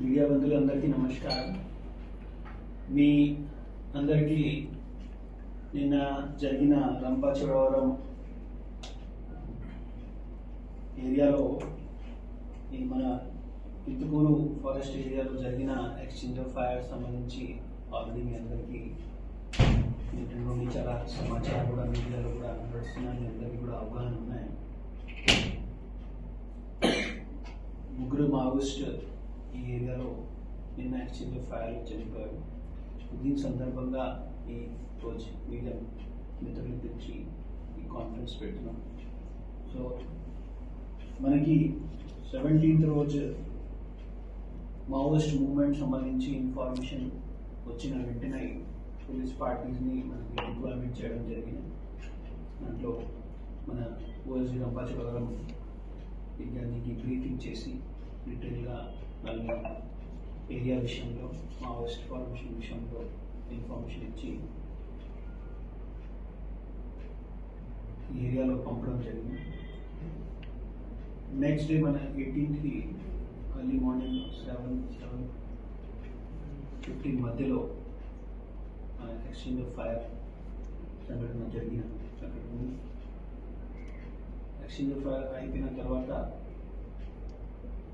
Media బంధువులందరికీ నమస్కారం. మీ అందరికీ నిన్న జరిగిన రంపచోడవరం ఏరియాలో ఈ మన పిత్తుకూరు ఫారెస్ట్ ఏరియాలో జరిగిన ఎక్స్చేంజ్ ఆఫ్ ఫైర్ సంబంధించి ఆల్రెడీ మీ అందరికీ నిన్న నుండి చాలా సమాచారం కూడా మీడియాలో కూడా నడుస్తున్నాయి. మీ అందరికీ కూడా అవగాహన ఉన్నాయి. ముగ్గురు మావోయిస్ట్ ఈ ఏరియాలో నిన్న ఎక్స్చేంజ్ ఫైర్ చనిపోయారు. దీని సందర్భంగా ఈ రోజు మీడియా మిత్రులు తెచ్చి ఈ కాన్ఫరెన్స్ పెట్టినాం. సో మనకి సెవెంటీన్త్ రోజు మావోయిస్ట్ మూవ్మెంట్ సంబంధించి ఇన్ఫర్మేషన్ వచ్చిన వెంటనే పోలీస్ పార్టీస్ని మనకి డిప్లాయ్మెంట్ చేయడం జరిగింది. దాంట్లో మన ఓఎస్డి రంపాచకవరం విద్యార్థికి బ్రీఫింగ్ చేసి డీటెయిల్గా ఏరియా విషయంలో మావోయిస్ట్ ఫార్మేషన్ విషయంలో ఇన్ఫర్మేషన్ ఇచ్చి ఈ ఏరియాలో పంపడం జరిగింది నెక్స్ట్ డే మన ఎయిటీన్త్కి early morning seven seven fifteen మధ్యలో మన ఎక్స్చేంజ్ ఆఫ్ ఫైర్ సంఘటన జరిగిన సంఘటన ఉంది. ఎక్స్చేంజ్ ఆఫ్ ఫైర్ అయిపోయిన తర్వాత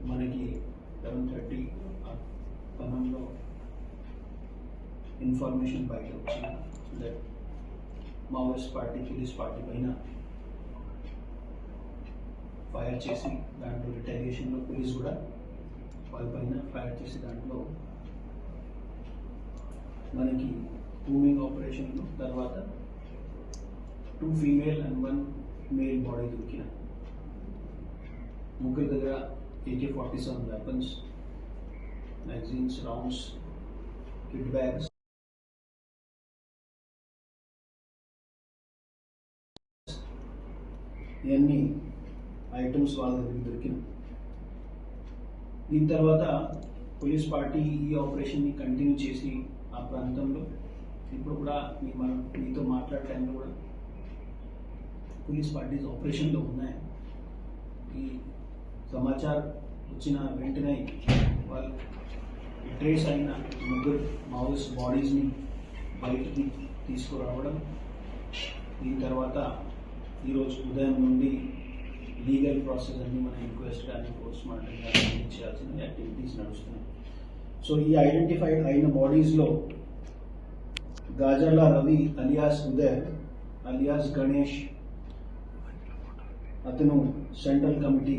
మనకి లెవెన్ థర్టీ సమయంలో ఇన్ఫర్మేషన్ బయట వచ్చింది. That Maoist party police party పైన ఫైర్ చేసి దాంట్లో రిటైలియేషన్లో పోలీస్ కూడా వాళ్ళ పైన ఫైర్ చేసి దాంట్లో మనకి మూవింగ్ ఆపరేషన్లో తర్వాత two female and one male body దొరికిన. ముగ్గురు దగ్గర AK forty weapons, magazines, rounds, rounds bags, bags ఇవన్నీ ఐటమ్స్ వాళ్ళ దగ్గర దొరికినాయి. దీని తర్వాత పోలీస్ పార్టీ ఈ ఆపరేషన్ని కంటిన్యూ చేసి ఆ ప్రాంతంలో ఇప్పుడు కూడా మీ మన మీతో మాట్లాడే టైంలో కూడా పోలీస్ పార్టీస్ ఆపరేషన్లో ఉన్నాయి. ఈ సమాచారం వచ్చిన వెంటనే వాళ్ళు ట్రేస్ అయిన ముగ్గురు మావోయిస్ట్ బాడీస్ని బయటికి తీసుకురావడం. దీని తర్వాత ఈరోజు ఉదయం నుండి లీగల్ ప్రాసెస్ అన్ని మన ఇంక్వెస్ట్ కానీ పోస్ట్ మార్టం కానీ చేయాల్సిన యాక్టివిటీస్ నడుస్తున్నాయి. సో ఈ ఐడెంటిఫైడ్ అయిన బాడీస్లో గాజర్ల రవి అలియాస్ ఉదయ్ అలియాస్ గణేష్ అతను సెంట్రల్ కమిటీ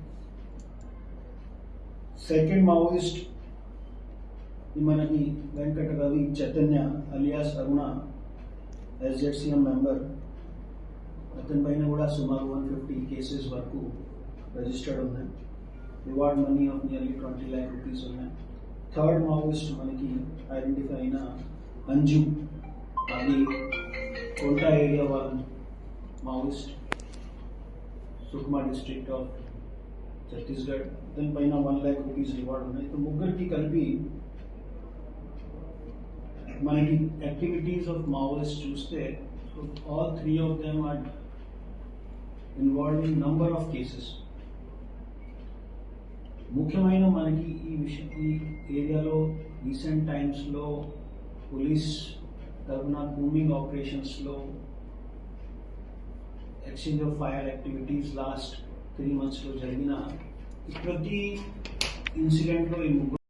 سیكنڈوسٹ منكٹرو چلییا كرم یس میری سوار ون فیس رجسٹرڈ ہونا ہے ریوارڈ منی آف نیو ٹوٹی روپیس موویسٹ منگاٹیفایا سم ٹیسٹ آف వాళ్ళ Maoist Sukma district of Chhattisgarh అతని పైన వన్ ల్యాక్ రూపీస్ రివార్డ్ ఉన్నాయి ఇప్పుడు ముగ్గురికి కలిపి మనకి యాక్టివిటీస్ ఆఫ్ మావోయిస్ట్ చూస్తే all three of them are involve in number of cases ముఖ్యమైన మనకి ఈ విషయం ఈ ఏరియాలో రీసెంట్ టైమ్స్లో పోలీస్ తరఫున combing ఆపరేషన్స్లో exchange of fire activities last three మంత్స్లో జరిగిన ప్రతి ఇన్సిడెంట్లో ఈ ముగ్గురు